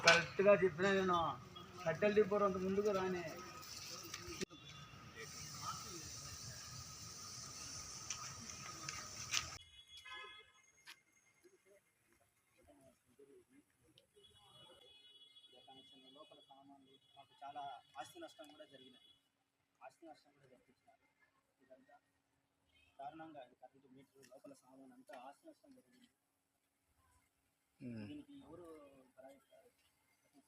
కరెక్ట్గా చెప్పినా నేను కట్టెల డిపోర్ అంత ముందుకు రాని. లోపల సామాన్లు మాకు చాలా ఆస్తి నష్టం కూడా జరిగినది ఆస్తి నష్టం కూడా జరిపించినారు ఇదంతా దారుణంగా కరెంటు మీటర్ లోపల సామాన్ అంతా ఆస్తి నష్టం జరిగింది. దీనికి ఎవరు భరాయిస్తారు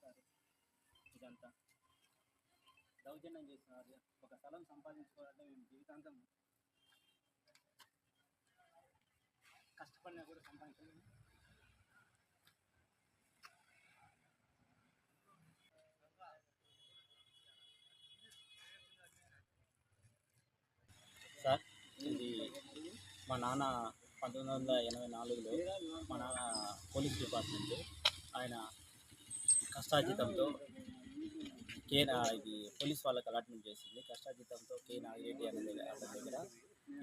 సార్ ఇదంతా. దౌర్జన్యం చేస్తున్నారు. ఒక స్థలం సంపాదించుకోవాలంటే మేము జీవితాంతం కష్టపడినా కూడా సంపాదించలేము. సార్ ఇది మా నాన్న పంతొమ్మిది వందల ఎనభై నాలుగులో మా నాన్న పోలీస్ డిపార్ట్మెంట్ ఆయన కష్టాజీతంతో కే ఇది పోలీస్ వాళ్ళకి అలాట్మెంట్ చేసింది. కష్టాజీతంతో కే నాగిరెడ్డి అనే దగ్గర అతని దగ్గర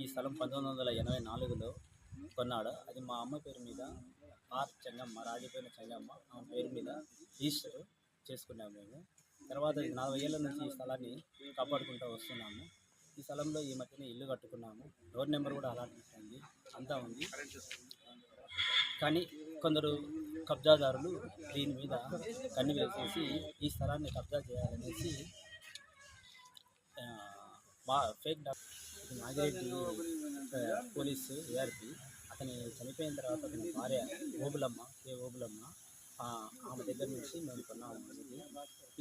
ఈ స్థలం పంతొమ్మిది వందల ఎనభై నాలుగులో కొన్నాడు. అది మా అమ్మ పేరు మీద ఆర్ చెంగమ్మ రాజపోయిన చెంగమ్మ ఆమె పేరు మీద రిజిస్టర్ చేసుకున్నాము మేము. తర్వాత నలభై ఏళ్ళ నుంచి ఈ స్థలాన్ని కాపాడుకుంటూ వస్తున్నాము. ఈ స్థలంలో ఈ మధ్యన ఇల్లు కట్టుకున్నాము. డోర్ నెంబర్ కూడా అలాట్మెంట్ అయింది. అంతా ఉంది. కానీ కొందరు కబ్జాదారులు దీని మీద కన్ను వేసేసి ఈ స్థలాన్ని కబ్జా చేయాలనేసి మా fake doctor Nagireddy police ARP అతని చనిపోయిన తర్వాత అతని భార్య ఓబులమ్మ ఏ ఓబులమ్మ ఆమె దగ్గర నుంచి మేము కొన్నాము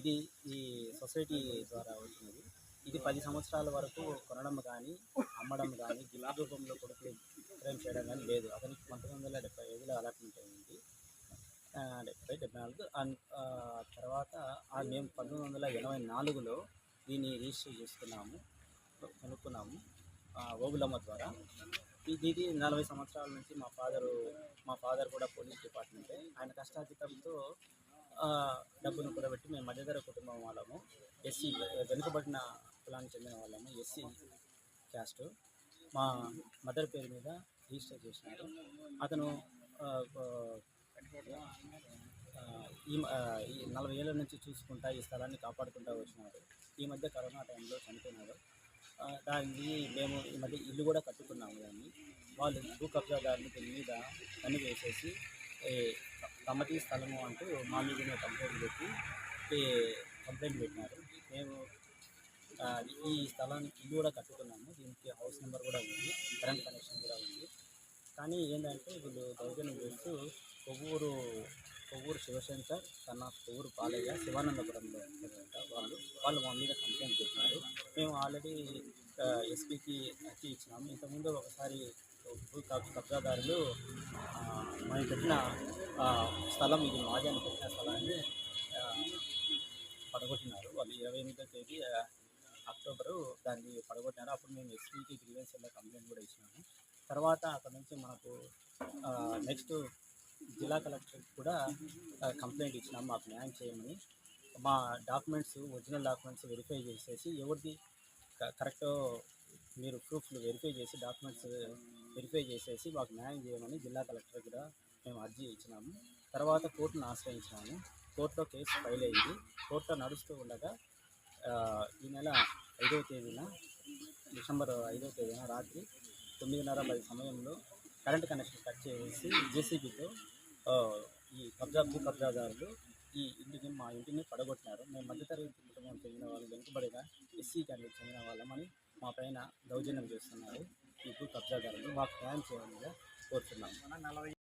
ఇది ఈ సొసైటీ ద్వారా వచ్చినది ఇది పది సంవత్సరాల వరకు కొనడం కానీ అమ్మడం కానీ గులాబీ రూపంలో కొడుకు విక్రయం చేయడం కానీ లేదు. అతనికి పంతొమ్మిది వందల తర్వాత మేము పంతొమ్మిది వందల ఎనభై నాలుగులో దీన్ని రిజిస్టర్ చేసుకున్నాము కొనుక్కున్నాము ఆ, ఓబులమ్మ ద్వారా. ఇది ఇది నలభై సంవత్సరాల నుంచి మా ఫాదరు మా ఫాదర్ కూడా పోలీస్ డిపార్ట్మెంటే. ఆయన కష్టాతీతంతో డబ్బును డబ్బును కూడబెట్టి మేము మధ్యధర కుటుంబం వాళ్ళము. ఎస్సీ వెనుకబడిన కులానికి చెందిన వాళ్ళము ఎస్సీ క్యాస్ట్. మా మదర్ పేరు మీద రిజిస్టర్ చేసినారు. అతను ఈ మ- ఈ నలభై ఏళ్ళ నుంచి చూసుకుంటా ఈ స్థలాన్ని కాపాడుకుంటూ వచ్చినాడు ఈ మధ్య కరోనా టైంలో చనిపోయినారు. ఆ, దాన్ని మేము ఈ మధ్య ఇల్లు కూడా కట్టుకున్నాము దాన్ని. వాళ్ళు భూ కబ్జాదారుని దీని మీద పని వేసేసి తమటి స్థలము అంటూ మా మీద కంప్లైంట్ పెట్టి కంప్లైంట్ పెట్టినారు. మేము ఈ స్థలానికి ఇల్లు కూడా కట్టుకున్నాము. దీనికి హౌస్ నెంబర్ కూడా ఉంది కరెంట్ కనెక్షన్ కూడా ఉంది. కానీ ఏంటంటే వీళ్ళు దౌర్జన్యం చేస్తూ కొవ్వూరు కొవ్వూరు శివశంకర్ తన కొవ్వూరు పాలయ్య శివానందపురంలో వాళ్ళు వాళ్ళు మా మీద కంప్లైంట్ పెట్టినారు మేము ఆల్రెడీ ఎస్పీకి అచ్చి ఇచ్చినాము. ఇంతకుముందు ఒకసారి కబ్జాదారులు మేము పెట్టిన స్థలం ఇది మాది అని పెట్టిన స్థలాన్ని పడగొట్టినారు. వాళ్ళు ఇరవై ఎనిమిదో తేదీ అక్టోబరు దాన్ని పడగొట్టినారు. అప్పుడు మేము ఎస్పీకి గ్రీవెన్స్ కంప్లైంట్ కూడా ఇచ్చినాము. తర్వాత అక్కడ నుంచి మనకు నెక్స్ట్ జిల్లా కలెక్టర్ కూడా కంప్లైంట్ ఇచ్చినాము మాకు న్యాయం చేయమని మా డాక్యుమెంట్స్ ఒరిజినల్ డాక్యుమెంట్స్ వెరిఫై చేసేసి ఎవరిది కరెక్ట్ మీరు ప్రూఫ్లు వెరిఫై చేసి డాక్యుమెంట్స్ వెరిఫై చేసేసి మాకు న్యాయం చేయమని జిల్లా కలెక్టర్ కూడా మేము అర్జీ ఇచ్చినాము. తర్వాత కోర్టును ఆశ్రయించినాము. కోర్టులో కేసు ఫైల్ అయింది. కోర్టులో నడుస్తూ ఉండగా ఈ నెల ఐదవ తేదీన డిసెంబర్ ఐదవ తేదీన రాత్రి తొమ్మిదిన్నర పది సమయంలో కరెంట్ కనెక్షన్ కట్ చేసి జేసీబీతో ఈ కబ్జా కబ్జాదారులు ఈ ఇంటిని మా ఇంటిని పడగొట్టినారు. మేము మధ్యతరగతి కుటుంబం చెందిన వాళ్ళు వెనుకబడిన ఎస్సీ క్యాండిడేట్ చెందిన వాళ్ళమని మా పైన దౌర్జన్యం చేస్తున్నారు ఈ కబ్జాదారులు మాకు న్యాయం చేయాలని కోరుతున్నాము